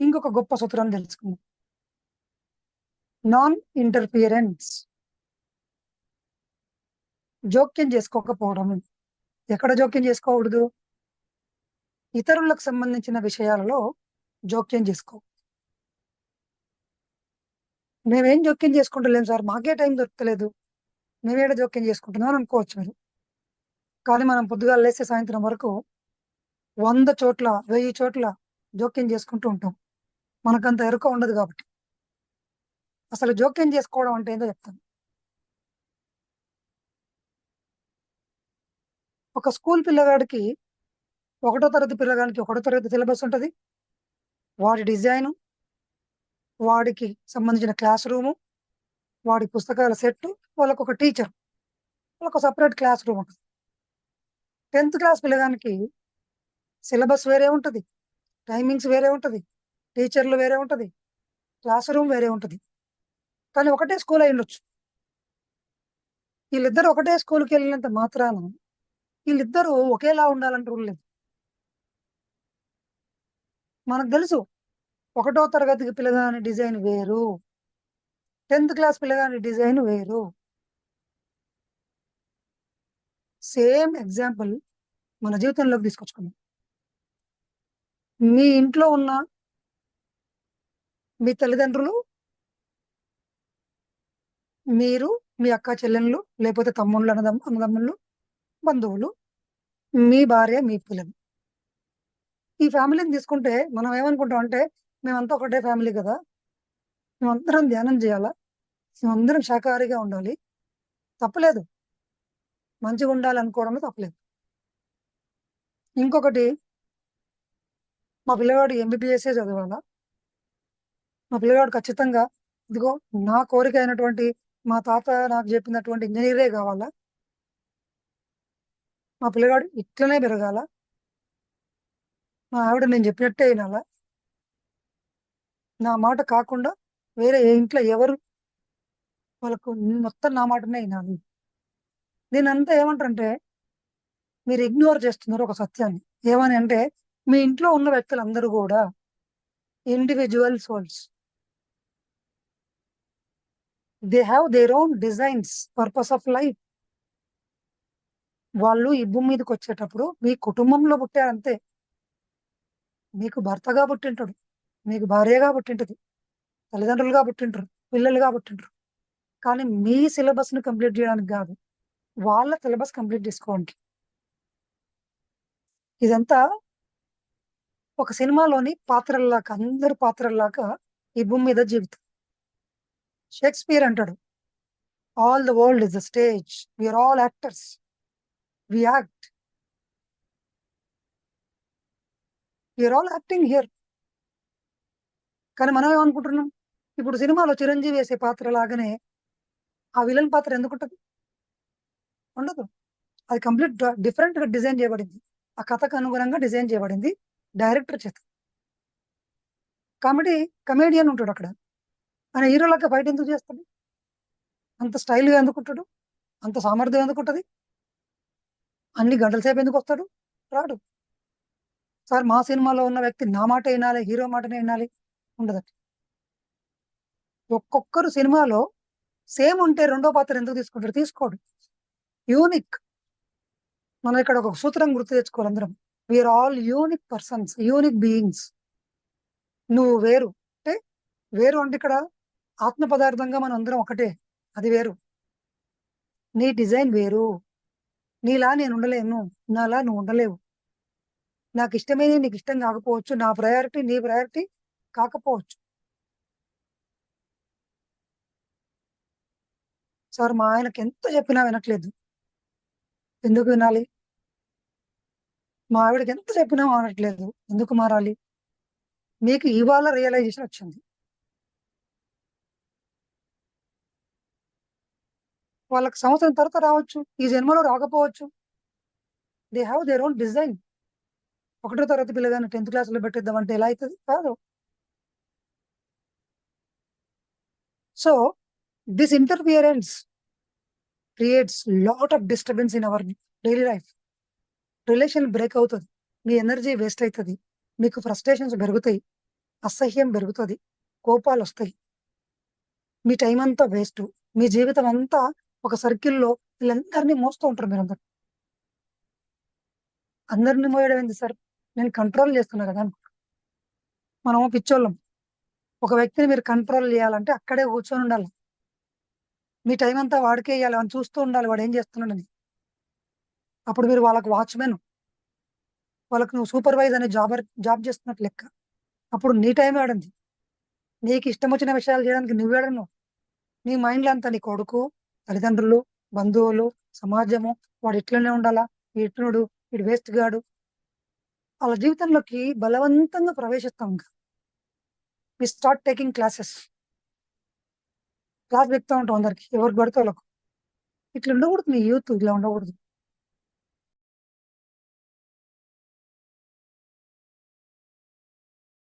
ఇంకొక గొప్ప సూత్రం తెలుసుకుందాం. నాన్ ఇంటర్ఫియరెన్స్ జోక్యం చేసుకోకపోవడం. ఎక్కడ జోక్యం చేసుకోకూడదు? ఇతరులకు సంబంధించిన విషయాలలో జోక్యం చేసుకో. మేమేం జోక్యం చేసుకుంటలేం సార్. మాకే టైం దొరకలేదు. మేమేడ జోక్యం చేసుకుంటున్నాం అని అనుకోవచ్చు మీరు. కానీ మనం పొద్దుగాల లేసే సాయంత్రం వరకు వంద చోట్ల వెయ్యి చోట్ల జోక్యం చేసుకుంటూ ఉంటాం. మనకంత ఎరుక ఉండదు కాబట్టి. అసలు జోక్యం చేసుకోవడం అంటే ఏందో చెప్తాను. ఒక స్కూల్ పిల్లగాడికి ఒకటో తరగతి పిల్లగాడికి ఒకటో తరగతి సిలబస్ ఉంటుంది. వాడి డిజైను వాడికి సంబంధించిన క్లాస్ రూము వాడి పుస్తకాల సెట్ వాళ్ళకు ఒక టీచర్ వాళ్ళకు సపరేట్ క్లాస్ రూమ్ ఉంటుంది. టెన్త్ క్లాస్ పిల్లగానికి సిలబస్ వేరే ఉంటుంది టైమింగ్స్ వేరే ఉంటుంది. టీచర్లు వేరే ఉంటుంది క్లాస్ రూమ్ వేరే ఉంటుంది. కానీ ఒకటే స్కూల్ అయి ఉండొచ్చు. వీళ్ళిద్దరు ఒకటే స్కూల్కి వెళ్ళినంత మాత్రాన వీళ్ళిద్దరూ ఒకేలా ఉండాలంటే రూల్ లేదు. మనకు తెలుసు ఒకటో తరగతికి పిల్లగాని డిజైన్ వేరు టెన్త్ క్లాస్ పిల్లగాని డిజైన్ వేరు. సేమ్ ఎగ్జాంపుల్ మన జీవితంలోకి తీసుకొచ్చుకున్నాం మీ ఇంట్లో ఉన్న మీ తల్లిదండ్రులు? మీరు మీ అక్క చెల్లెళ్ళు లేకపోతే తమ్ముళ్ళు అన్నదమ్ అన్నదమ్ముళ్ళు బంధువులు మీ భార్య మీ పిల్లలు. ఈ ఫ్యామిలీని తీసుకుంటే మనం ఏమనుకుంటాం అంటే మేమంతా ఒకటే ఫ్యామిలీ కదా. మేమందరం ధ్యానం చేయాలా? మేమందరం శాకాహారిగా ఉండాలి? తప్పలేదు. మంచిగా ఉండాలి అనుకోవడంలో తప్పలేదు. ఇంకొకటి మా పిల్లవాడు ఎంబీబీఎస్ఏ చదవాలా? మా పిల్లగాడు ఖచ్చితంగా ఇదిగో నా కోరిక అయినటువంటి మా తాత నాకు చెప్పినటువంటి ఇంజనీరే కావాలా? మా పిల్లగాడు ఇట్లనే పెరగాల? మా ఆవిడ నేను చెప్పినట్టే వినాలా? నా మాట కాకుండా వేరే ఏ ఇంట్లో ఎవరు వాళ్ళకు మొత్తం నా మాటనే వినాలి. నేను అంతా ఏమంటారంటే మీరు ఇగ్నోర్ చేస్తున్నారు ఒక సత్యాన్ని. ఏమని అంటే మీ ఇంట్లో ఉన్న వ్యక్తులందరూ కూడా individual souls. They have their own designs purpose of life వాళ్ళు ఈ భూమి మీదకి వచ్చేటప్పుడు మీ కుటుంబంలో పుట్టారు అంతే. మీకు భర్తగా పుట్టింటాడు మీకు భార్యగా పుట్టింటది తల్లిదండ్రులుగా పుట్టింటారు పిల్లలుగా పుట్టింటారు. కానీ మీ సిలబస్ను కంప్లీట్ చేయడానికి కాదు వాళ్ళ సిలబస్ కంప్లీట్ చేసుకోవడానికి ఇదంతా ఒక సినిమాలోని పాత్రల్లాగా అందరు పాత్రల్లాగా ఈ భూమి మీద జీవితం. షేక్స్పియర్ అంటాడు all the world is the stage we are all actors we act we are all acting here కానీ మనం ఏమనుకుంటున్నాం? ఇప్పుడు సినిమాలో చిరంజీవి వేసే పాత్ర లాగానే ఆ విలన్ పాత్ర ఎందుకు ఉంటుంది? ఉండదు. అది కంప్లీట్ డిఫరెంట్గా డిజైన్ చేయబడింది. ఆ కథకు అనుగుణంగా డిజైన్ చేయబడింది డైరెక్టర్ చేత. కామెడీ కమేడియన్ ఉంటాడు అక్కడ. ఆయన హీరోలాగా బయట ఎందుకు చేస్తాడు? అంత స్టైల్గా ఎందుకుంటాడు? అంత సామర్థ్యం ఎందుకుంటుంది? అన్ని గంటల సేపు ఎందుకు వస్తాడు? రాడు. సార్ మా సినిమాలో ఉన్న వ్యక్తి నా మాట వినాలి హీరో మాటనే వినాలి ఉండదట ఒక్కొక్కరు సినిమాలో సేమ్ ఉంటే రెండో పాత్ర ఎందుకు తీసుకుంటాడు తీసుకోడు. యూనిక్. మనం ఇక్కడ ఒక సూత్రం గుర్తు తెచ్చుకోవాలి అందరం. We are all unique persons unique beings నువ్వు వేరు. అంటే వేరు అంటే ఇక్కడ ఆత్మ పదార్థంగా మనం అందరం ఒకటే. అది వేరు. నీ డిజైన్ వేరు. నీలా నేను ఉండలేను. నాలా నువ్వు ఉండలేవు. నాకు ఇష్టమైన నీకు ఇష్టం కాకపోవచ్చు. నా ప్రయారిటీ నీ ప్రయారిటీ కాకపోవచ్చు. సార్ మా ఆయనకి ఎంత చెప్పినా వినట్లేదు. ఎందుకు వినాలి? మా ఆవిడకి ఎంత చెప్పినా వినట్లేదు. ఎందుకు మారాలి? మీకు ఇవాళ రియలైజేషన్ వచ్చింది. వాళ్ళకి సంవత్సరం తర్వాత రావచ్చు ఈ జన్మలో రాకపోవచ్చు. They have their own design ఒకటో తరగతి పిల్లగాని టెన్త్ క్లాస్లో పెట్టిద్దామంటే ఎలా అవుతుంది కాదు. So this interference creates lot of disturbance in our daily life relation break అవుతుంది. మీ ఎనర్జీ వేస్ట్ అవుతుంది మీకు ఫ్రస్ట్రేషన్స్ పెరుగుతాయి. అసహ్యం పెరుగుతుంది. కోపాలు వస్తాయి. మీ టైం అంతా వేస్ట్ మీ జీవితం అంతా ఒక సర్కిల్లో వీళ్ళందరినీ మోస్తూ ఉంటారు మీరు అందరు అందరిని మోయడం ఏంది సార్? నేను కంట్రోల్ చేస్తున్నా కదా మనము పిచ్చోళ్ళం. ఒక వ్యక్తిని మీరు కంట్రోల్ చేయాలంటే అక్కడే కూర్చొని ఉండాలి. మీ టైం అంతా వాడికే ఇవ్వాలి అని చూస్తూ ఉండాలి. వాడు ఏం చేస్తున్నాడని అప్పుడు మీరు వాళ్ళకి వాచ్మెన్ వాళ్ళకి నువ్వు సూపర్వైజ్ అనే జాబ్ జాబ్ చేస్తున్నట్టు లెక్క. అప్పుడు నీ టైం ఆడింది నీకు ఇష్టం వచ్చిన విషయాలు చేయడానికి నువ్వేడను నీ మైండ్లో అంతా నీ కొడుకు. తల్లిదండ్రులు బంధువులు సమాజము వాడు ఇట్లనే ఉండాలా? ఇట్లుడు వీడు వేస్ట్ గాడు. వాళ్ళ జీవితంలోకి బలవంతంగా ప్రవేశిస్తాం ఇంకా. We start taking classes class పెడతా ఉంటాం అందరికి. ఎవరికి పడితే వాళ్ళకు. ఇట్లా ఉండకూడదు మీ యూత్ ఇలా ఉండకూడదు.